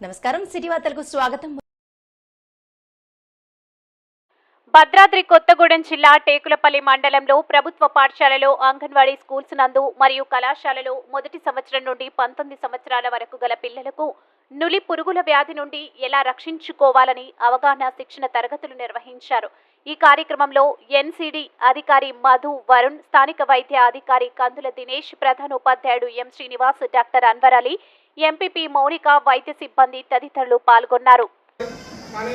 నమస్కారం. సిటీ వార్తలకు స్వాగతం. భద్రాద్రి కొత్తగూడెం జిల్లా టేకులపల్లి మండలంలో ప్రభుత్వ పాఠశాలలో అంగన్వాడీ స్కూల్స్ నందు మరియు కళాశాలలో మొదటి సంవత్సరం నుండి పంతొమ్మిది సంవత్సరాల వరకు గల పిల్లలకు నులి పురుగుల వ్యాధి నుండి ఎలా రక్షించుకోవాలని అవగాహన శిక్షణ తరగతులు నిర్వహించారు. ఈ కార్యక్రమంలో ఎన్సిడి అధికారి మధు వరుణ్ స్థానిక వైద్య అధికారి కందుల దినేష్ ప్రధాన ఉపాధ్యాయుడు M Srinivas doctor Anwar Ali MPP Mounika వైద్య సిబ్బంది తదితరులు పాల్గొన్నారు. మరి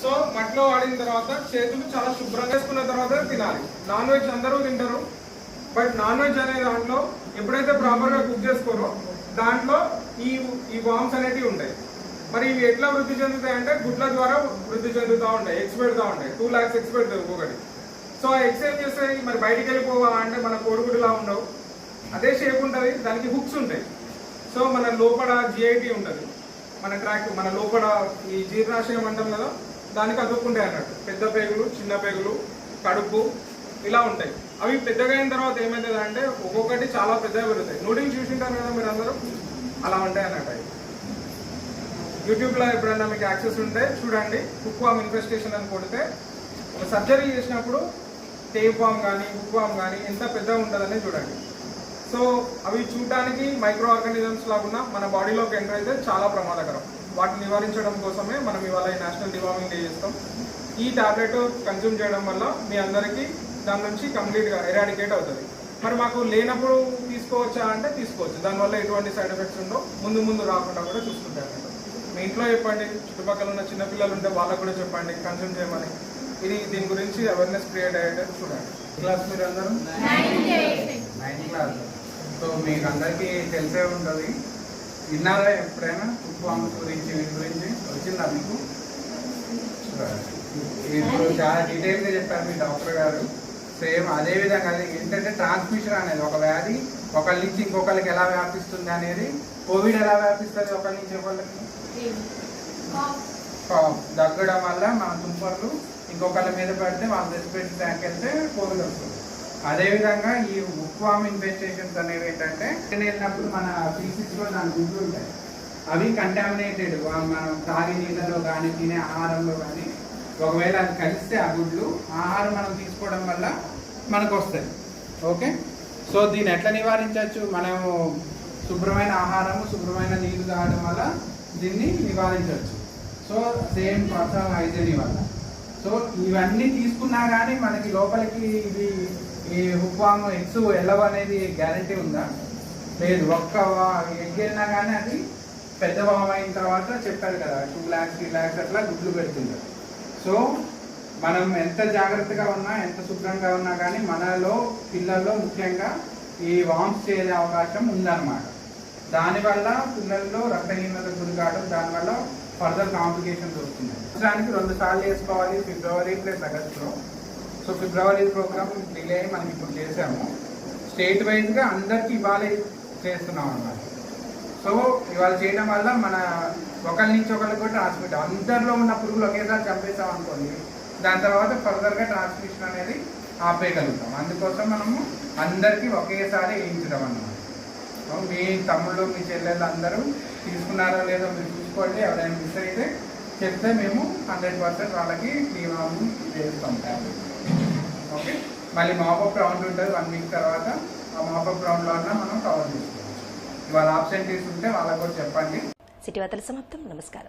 సో మట్లో ఆడిన తర్వాత చేతులు చాలా శుభ్రంగా చేసుకున్న తర్వాత తినాలి. నాన్ వెజ్ అందరూ తింటారు. బట్ నాన్ వెజ్ అనే దాంట్లో ఎప్పుడైతే ప్రాపర్గా కుక్ చేసుకోరో దాంట్లో ఈ ఈ వామ్స్ అనేటివి ఉంటాయి. మరి ఇవి ఎట్లా వృద్ధి చెందుతాయి అంటే గుడ్ల ద్వారా వృద్ధి చెందుతూ ఉంటాయి ఎక్స్ పెడుతూ ఉంటాయి. టూ ల్యాక్స్ ఎక్స్ పెడుతుంది ఒక్కొక్కటి. సో ఆ ఎక్స్ ఏం చేస్తాయి మరి బయటికి వెళ్ళిపోవా అంటే మన కోడిగుడ్డులా ఉండవు. అదే షేప్ ఉంటుంది దానికి హుక్స్ ఉంటాయి. సో మన లోపల జిఐటి ఉంటుంది. మన ట్రాక్ మన లోపల ఈ జీర్ణాశయం అంటాం కదా దానికి అతుక్కుంటాయి అన్నట్టు. పెద్ద పేగులు చిన్న పేగులు కడుపు ఇలా ఉంటాయి. అవి పెద్దగా అయిన తర్వాత ఏమవుతుంది అంటే ఒక్కొక్కటి చాలా పెద్దగా పెరుగుతాయి. నూడిల్స్ చూసింటారు కదా మీరు అందరూ? అలా ఉంటాయి అన్నట్టు అవి. యూట్యూబ్లో ఎప్పుడైనా మీకు యాక్సెస్ ఉంటే చూడండి. హుక్ వామ్ ఇన్వెస్టిగేషన్ అని కొడితే సర్జరీ చేసినప్పుడు టేప్ వామ్ కానీ హుక్ వామ్ కానీ ఎంత పెద్దగా ఉంటుందని చూడండి. సో అవి చూడడానికి మైక్రో ఆర్గానిజమ్స్ లాగున్నా మన బాడీలోకి ఎంటర్ అయితే చాలా ప్రమాదకరం. వాటిని నివారించడం కోసమే మనం ఇవాళ ఈ నేషనల్ డివార్మింగ్ డే చేస్తాం. ఈ టాబ్లెట్ కన్జ్యూమ్ చేయడం వల్ల మీ అందరికీ దాని నుంచి కంప్లీట్గా ఎరాడికేట్ అవుతుంది. మరి మాకు లేనప్పుడు తీసుకోవచ్చా అంటే తీసుకోవచ్చు. దానివల్ల ఎటువంటి సైడ్ ఎఫెక్ట్స్ ఉండవు. ముందు ముందు రాకుండా కూడా చూసుకుంటారు. మీ ఇంట్లో చెప్పండి. చుట్టుపక్కల ఉన్న చిన్నపిల్లలు ఉంటే వాళ్ళకు కూడా చెప్పండి. కన్జ్యూమ్ చేయమని. ఇది దీని గురించి అవేర్నెస్ క్రియేట్ అయ్యేటట్టు చూడండి. క్లాస్ మీరు అందరూ నైన్త్ క్లాస్ సో మీకు అందరికీ తెలిసే ఉంటుంది. విన్నారా ఎప్పుడైనా ఉప్పు గురించి వీటి గురించి? వచ్చిందా మీకు? ఇప్పుడు చాలా డీటెయిల్గా చెప్పారు మీ డాక్టర్ గారు. సేమ్ అదే విధంగా అది ఏంటంటే ట్రాన్స్మిషన్ అనేది ఒక వ్యాధి ఒకరి నుంచి ఇంకొకరికి ఎలా వ్యాపిస్తుంది అనేది కోవిడ్ ఎలా వ్యాపిస్తుంది ఒకరి నుంచి ఒకరికి కాఫ్. దగ్గడం వల్ల మన తుంపర్లు ఇంకొకళ్ళ మీద పడితే వాళ్ళు రెస్పిరేటరీ ట్యాంక్ వెళ్తే కోవిడ్ వస్తుంది. అదేవిధంగా ఈ ఉక్వామ్ ఇన్ఫెస్టేషన్స్ అనేవి ఏంటంటే వెళ్ళినప్పుడు మన ఫీసిక్స్లో దాని గుడ్లు ఉంటాయి. అవి కంటామినేటెడ్ మనం తాగి నీళ్ళలో కానీ తినే ఆహారంలో కానీ ఒకవేళ అది కలిస్తే ఆ గుడ్లు ఆహారం మనం తీసుకోవడం వల్ల మనకు వస్తాయి. ఓకే? సో దీన్ని ఎట్లా నివారించవచ్చు? మనము శుభ్రమైన ఆహారము శుభ్రమైన నీళ్ళు తాగడం వల్ల దీన్ని నివారించవచ్చు. సో సేమ్ పర్సనల్ హైజీన్ వల్ల సో ఇవన్నీ తీసుకున్నా కానీ మనకి లోపలికి ఇది ఈ హుక్వామ్ ఎగ్స్ ఎల్లవ అనేది గ్యారంటీ ఉందా? లేదు. ఒక్క ఎగ్ వెళ్ళినా కానీ అది పెద్ద భావం అయిన తర్వాత చెప్పారు కదా టూ ల్యాక్స్ త్రీ ల్యాక్స్ అట్లా గుడ్లు పెడుతుంది సో మనం ఎంత జాగ్రత్తగా ఉన్నా ఎంత శుభ్రంగా ఉన్నా కానీ మనలో పిల్లల్లో ముఖ్యంగా ఈ వామ్స్ చేసే అవకాశం ఉందన్నమాట. దానివల్ల పిల్లల్లో రక్తహీనత గురి కావడం దానివల్ల ఫర్దర్ కాంప్లికేషన్స్ వస్తున్నాయి. దానికి రెండు సార్లు చేసుకోవాలి ఫిబ్రవరి ప్లస్ ఆగస్టులో. సో ఫిబ్రవరి ప్రోగ్రామ్ డిలే అయ్యి మనం ఇప్పుడు చేసాము స్టేట్ వైజ్గా అందరికీ ఇవాళ చేస్తున్నాం అన్నమాట. సో ఇవాళ చేయడం వల్ల మన ఒకరి నుంచి ఒకరికి కూడా ట్రాన్స్మిట్ అందరిలో ఉన్న పురుగులు ఒకేసారి చంపేసాం అనుకోండి దాని తర్వాత ఫర్దర్గా ట్రాన్స్మిషన్ అనేది ఆపేయగలుగుతాం. అందుకోసం మనము అందరికీ ఒకేసారి వేయించడం అన్నమాట. మీ తమ్ముళ్ళు మీ చెల్లెళ్ళు అందరూ తీసుకున్నారో లేదో మీరు చూసుకోండి. ఎవరైనా మిస్ అయితే చెప్తే మేము హండ్రెడ్ పర్సెంట్ వాళ్ళకి టీమాము చేస్తాం. Tablet okay? మళ్ళీ మాపప్ రౌండ్ ఉంటుంది. వన్ వీక్ తర్వాత ఆ మాపప్ రౌండ్లో అన్నా మనం కవర్ చేసుకోవచ్చు. ఇవాళ ఆబ్సెంటీస్ ఉంటే వాళ్ళకి కూడా చెప్పండి. సిటీ వార్తల సమాప్తం. నమస్కారం.